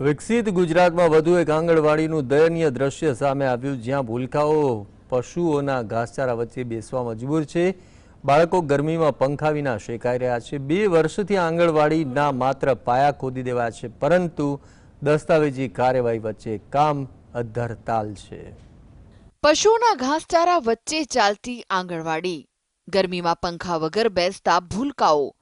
વિકસિત ગુજરાતમાં વધુ એક આંગણવાડીનું દયનીય દ્રશ્ય સામે આવ્યું, જ્યાં ભૂલકાઓ પશુઓના ઘાસચારા વચ્ચે બેસવા મજબૂર છે. બાળકો ગરમીમાં પંખા વિના શેકાઈ રહ્યા છે. બે વર્ષથી આંગણવાડીના માત્ર પાયા ખોદી દેવાયા છે, પરંતુ દસ્તાવેજી કાર્યવાહી વચ્ચે કામ અધ્ધરતાલ છે. પશુઓના ઘાસચારા વચ્ચે ચાલતી આંગણવાડી. ગરમીમાં પંખા વગર બેસતા ભૂલકાઓ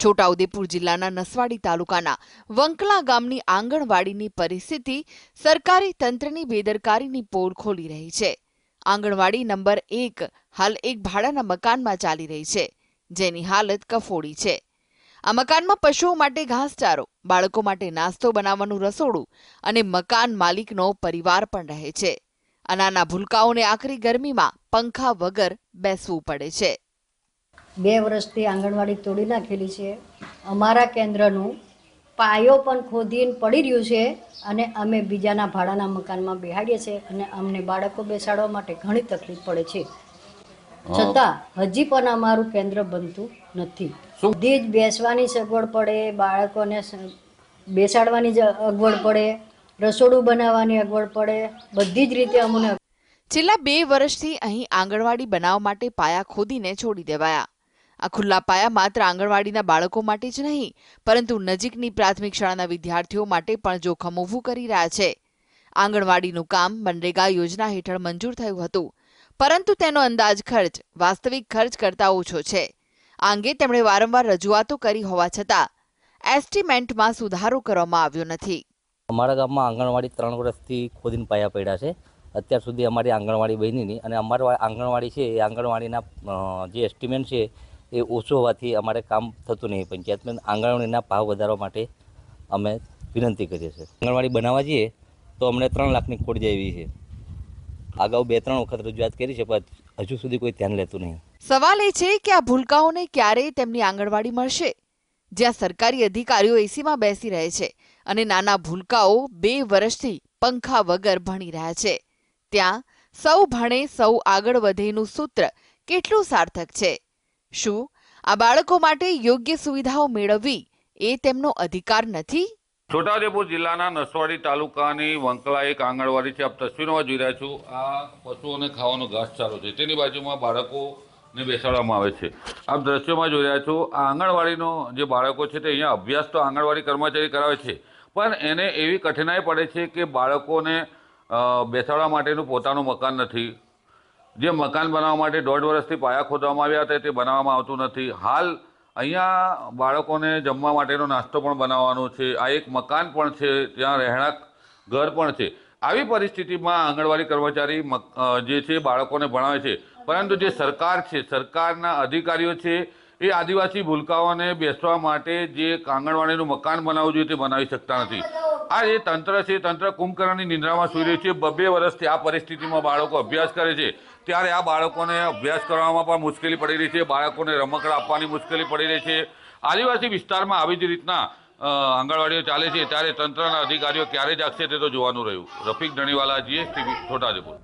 છોટાઉદેપુર જિલ્લાના નસવાડી તાલુકાના વંકલા ગામની આંગણવાડીની પરિસ્થિતિ સરકારી તંત્રની બેદરકારીની પોલ ખોલી રહી છે. આંગણવાડી નંબર એક હાલ એક ભાડાના મકાનમાં ચાલી રહી છે, જેની હાલત કફોડી છે. આ મકાનમાં પશુઓ માટે ઘાસચારો, બાળકો માટે નાસ્તો બનાવવાનું રસોડું અને મકાન માલિકનો પરિવાર પણ રહે છે. આ નાના ભૂલકાઓને આખરી ગરમીમાં પંખા વગર બેસવું પડે છે. બે વર્ષથી આંગણવાડી તોડી નાખેલી છે. અમારા કેન્દ્રનું પાયો પણ ખોદીને પડી રહ્યું છે અને અમે બીજાના ભાડાના મકાનમાં બેહાડીએ છીએ અને અમને બાળકો બેસાડવા માટે ઘણી તકલીફ પડે છે. છતાં હજી પણ અમારું કેન્દ્ર બનતું નથી. બધી જ બેસવાની સગવડ પડે બાળકોને બેસાડવાની જ અગવડ પડે રસોડું બનાવવાની અગવડ પડે બધી જ રીતે અમને છેલ્લા બે વર્ષથી અહીં આંગણવાડી બનાવવા માટે પાયા ખોદીને છોડી દેવાયા. આ ખુલ્લા પાયા માત્ર આંગણવાડીના બાળકો માટે જ નહીં, પરંતુ નજીકની પ્રાથમિક શાળાના વિદ્યાર્થીઓ માટે પણ જોખમ ઊભું કરી રહ્યા છે. આંગણવાડીનું કામ મનરેગા યોજના હેઠળ મંજૂર થયું હતું, પરંતુ તેનો અંદાજ ખર્ચ, વાસ્તવિક ખર્ચ કરતાં ઓછો છે. આ અંગે તેમણે વારંવાર રજૂઆતો કરી હોવા છતાં, એસ્ટિમેન્ટમાં સુધારો કરવામાં આવ્યો નથી. અમારા ગામમાં આંગણવાડી ત્રણ વર્ષથી ખોદીને પાયા પડ્યા છે. અત્યાર સુધી અમારી આંગણવાડી બની નહીં અને અમારા આંગણવાડી છે એ આંગણવાડીના જે એસ્ટિમેન્ટ છે એ ઓછું હોવાથી અમારે કામ થતું નહીં. પંચાયતમાં આંગણવાડીના ભાવ વધારવા માટે અમે વિનંતી કરીએ છીએ. આંગણવાડી બનાવવા જઈએ તો અમને ત્રણ લાખની ખોટ જાય છે. અગાઉ બે, ત્રણ વખત રજૂઆત કરી છે, પણ હજુ સુધી કોઈ ધ્યાન લેતું નહીં. સવાલ એ છે કે આ ભૂલકાઓને ક્યારે તેમની આંગણવાડી મળશે? જ્યાં સરકારી અધિકારીઓ એસીમાં બેસી રહે છે અને નાના ભૂલકાઓ બે વર્ષથી પંખા વગર ભણી રહ્યા છે. ત્યાં સૌ ભણે, સૌ આગળ વધેનું સૂત્ર કેટલું સાર્થક છે? શું? આ બાળકો માટે યોગ્ય સુવિધાઓ મેળવવી એ તેમનો અધિકાર નથી? છોટાઉદેપુર જિલ્લાના નસવાડી તાલુકાની વંકલા એક આંગણવાડી છે આપ તસવીરોમાં જોઈ રહ્યા છો. આ પશુઓને ખાવાનો ઘાસચારો છે. તેની બાજુમાં બાળકોને બેસાડવામાં આવે છે. આપ દ્રશ્યોમાં જોઈ રહ્યા છો, આ આંગણવાડીનો જે બાળકો છે તે અહીંયા અભ્યાસ તો આંગણવાડી કર્મચારી કરાવે છે. પણ એને એવી કઠિનાઈ પડે છે કે બાળકોને બેસાડવા માટેનું પોતાનું મકાન નથી. જે મકાન બનાવવા માટે દોઢ વર્ષથી પાયા ખોદવામાં આવ્યા હતા, તે બનાવવામાં આવતું નથી. હાલ અહીંયા બાળકોને જમવા માટેનો નાસ્તો પણ બનાવવાનો છે. આ એક મકાન પણ છે, ત્યાં રહેણાંક ઘર પણ છે. આવી પરિસ્થિતિમાં આંગણવાડી કર્મચારી જે છે બાળકોને ભણાવે છે. પરંતુ જે સરકાર છે, સરકારના અધિકારીઓ છે, એ આદિવાસી ભૂલકાઓને બેસવા માટે જે આંગણવાડીનું મકાન બનાવવું જોઈએ તે બનાવી શકતા નથી. આ જે તંત્ર છે, તંત્ર કુંભકર્ણની નિંદ્રામાં સૂઈ રહ્યું છે. બબે વર્ષથી આ પરિસ્થિતિમાં બાળકો અભ્યાસ કરે છે. ત્યારે આ બાળકોને અભ્યાસ કરવામાં પણ મુશ્કેલી પડી રહી છે. બાળકોને રમકડા આપવાની મુશ્કેલી પડી રહી છે. આદિવાસી વિસ્તારમાં આવી જ રીતના આંગણવાડીઓ ચાલે છે. ત્યારે તંત્રના અધિકારીઓ ક્યારે જાગશે તે તો જોવાનું રહ્યું. રફીક ધણીવાલાજીએ છોટા છોટાઉદેપુર.